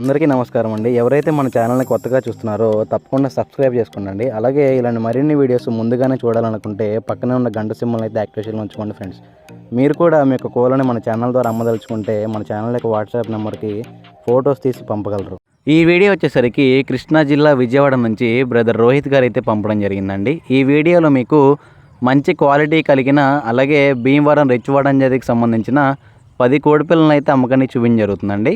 అందరికీ నమస్కారం అండి. ఎవరైతే మన ఛానల్ని కొత్తగా చూస్తున్నారో తప్పకుండా సబ్స్క్రైబ్ చేసుకోండి అలాగే ఇలాంటి మరిన్ని వీడియోస్ ముందుగానే చూడాలనుకుంటే పక్కనే ఉన్న గంట సింబల్ అయితే యాక్టివేషన్లో ఉంచుకోండి ఫ్రెండ్స్. మీరు కూడా మీ యొక్క కోలని మన ఛానల్ ద్వారా అమ్మదలుచుకుంటే మన ఛానల్ యొక్క వాట్సాప్ నెంబర్కి ఫొటోస్ తీసి పంపగలరు. ఈ వీడియో వచ్చేసరికి కృష్ణా జిల్లా విజయవాడ నుంచి బ్రదర్ రోహిత్ గారు అయితే పంపడం జరిగిందండి. ఈ వీడియోలో మీకు మంచి క్వాలిటీ కలిగిన అలాగే భీమవరం రెచ్చివాడం జాతికి సంబంధించిన పది కోడిపిల్లలను అయితే అమ్మకాన్ని చూపించ జరుగుతుందండి.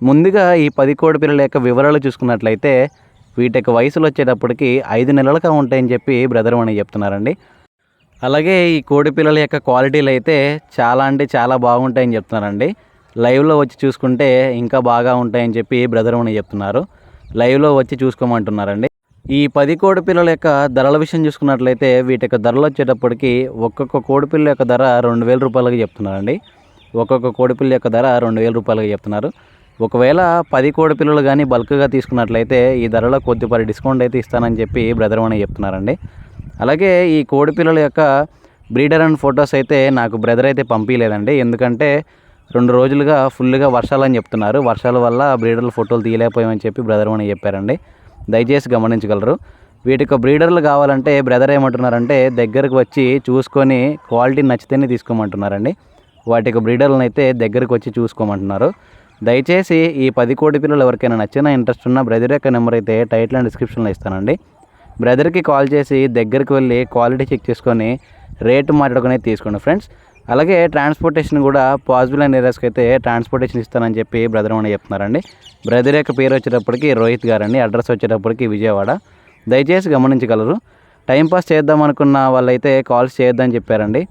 ముందుగా ఈ పది కోడి పిల్లల యొక్క వివరాలు చూసుకున్నట్లయితే వీటి యొక్క వయసులు వచ్చేటప్పటికి ఐదు నెలలుగా ఉంటాయని చెప్పి బ్రదర్ అని చెప్తున్నారండి. అలాగే ఈ కోడి పిల్లల యొక్క క్వాలిటీలు అయితే చాలా అంటే చాలా బాగుంటాయని చెప్తున్నారండి. లైవ్లో వచ్చి చూసుకుంటే ఇంకా బాగా ఉంటాయని చెప్పి బ్రదర్ అని చెప్తున్నారు. లైవ్లో వచ్చి చూసుకోమంటున్నారండి. ఈ పది కోడి పిల్లల యొక్క ధరల విషయం చూసుకున్నట్లయితే వీటి యొక్క ధరలు వచ్చేటప్పటికి ఒక్కొక్క కోడి పిల్ల యొక్క ధర రెండు వేల రూపాయలకి చెప్తున్నారండి. ఒక్కొక్క కోడి పిల్ల యొక్క ధర రెండు వేల రూపాయలకి చెప్తున్నారు. ఒకవేళ పది కోడి పిల్లలు కానీ బల్క్గా తీసుకున్నట్లయితే ఈ ధరలో కొద్దిపాటి డిస్కౌంట్ అయితే ఇస్తానని చెప్పి బ్రదర్ అని చెప్తున్నారండి. అలాగే ఈ కోడి పిల్లల యొక్క బ్రీడర్ అండ్ ఫొటోస్ అయితే నాకు బ్రదర్ అయితే పంపించలేదండి ఎందుకంటే రెండు రోజులుగా ఫుల్గా వర్షాలు అని చెప్తున్నారు. వర్షాల వల్ల బ్రీడర్ల ఫోటోలు తీయలేకపోయామని చెప్పి బ్రదర్ అని చెప్పారండి. దయచేసి గమనించగలరు. వీటికి బ్రీడర్లు కావాలంటే బ్రదర్ ఏమంటున్నారంటే దగ్గరకు వచ్చి చూసుకొని క్వాలిటీ నచ్చితేనే తీసుకోమంటున్నారండి. వాటికి బ్రీడర్లను అయితే దగ్గరకు వచ్చి చూసుకోమంటున్నారు. దయచేసి ఈ పది కోటి పిల్లలు ఎవరికైనా నచ్చిన ఇంట్రెస్ట్ ఉన్న బ్రదర్ యొక్క నెంబర్ అయితే టైటిల్ అండ్ డిస్క్రిప్షన్లో ఇస్తానండి. బ్రదర్కి కాల్ చేసి దగ్గరికి వెళ్ళి క్వాలిటీ చెక్ చేసుకొని రేటు మాట్లాడుకునే తీసుకోండి ఫ్రెండ్స్. అలాగే ట్రాన్స్పోర్టేషన్ కూడా పాజిబుల్ అయిన ఏరియాస్కి అయితే ట్రాన్స్పోర్టేషన్ ఇస్తానని చెప్పి బ్రదర్ అని చెప్తున్నారండి. బ్రదర్ యొక్క పేరు వచ్చేటప్పటికి రోహిత్ గారండి. అడ్రస్ వచ్చేటప్పటికి విజయవాడ. దయచేసి గమనించగలరు. టైంపాస్ చేద్దాం అనుకున్న వాళ్ళైతే కాల్స్ చేయొద్దని చెప్పారండి.